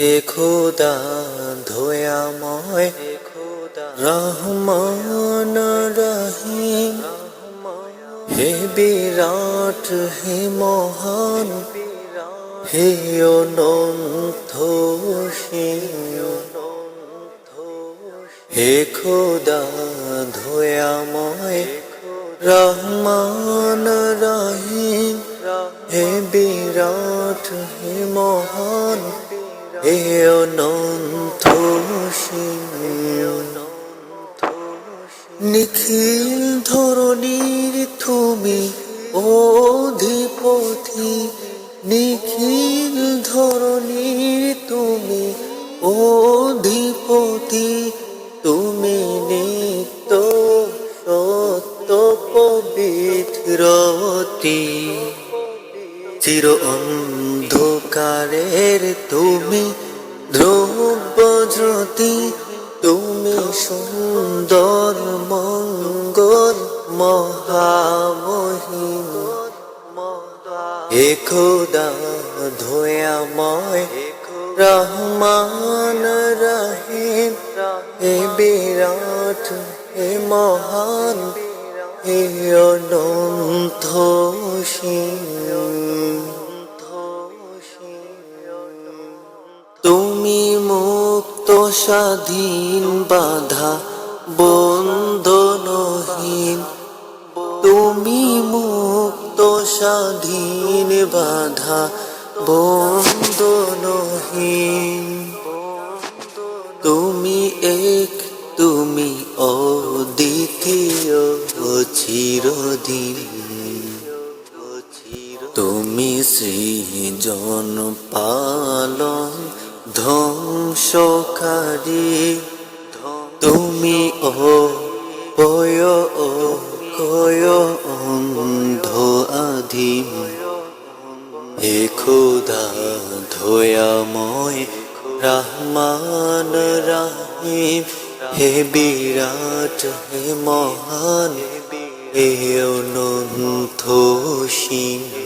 হে খোদা ধোয়াময় রহমান রহিম। হে বিরাট, হে মহান। হে অনন্ত হে খোদা ধোয়াময় রহমান রহিম। হে বিরাট, হে মহান। নিখিল ধরণীর তুমি অধিপতি। নিখিল ধরণীর তুমি অধিপতি। তুমি নিত্য সত্য পবিত্রতি। চির অন্ধকারের তুমি ধ্রুব তুমি সুন্দর মঙ্গল মহামহিম। খোদা ধোয়াময় রহমান রহিম, হে বিরাট, হে মহান, হে অনন্ত মুক্ত স্বাধীন বাধা বন্ধনহীন তুমি মুক্ত স্বাধীন বাধা বন্ধনহীন তুমি এক, তুমি অদ্বিতীয়, চিরদিন। তুমি সৃজন পালন ধ্বংসকারী, তুমি ও পয় ও কয় অন্ধ আধিম হে খোদা ধোয়াময় রহমান, রাহিম। হে বিরাট, হে মহান, হে অনন্ত সিংহ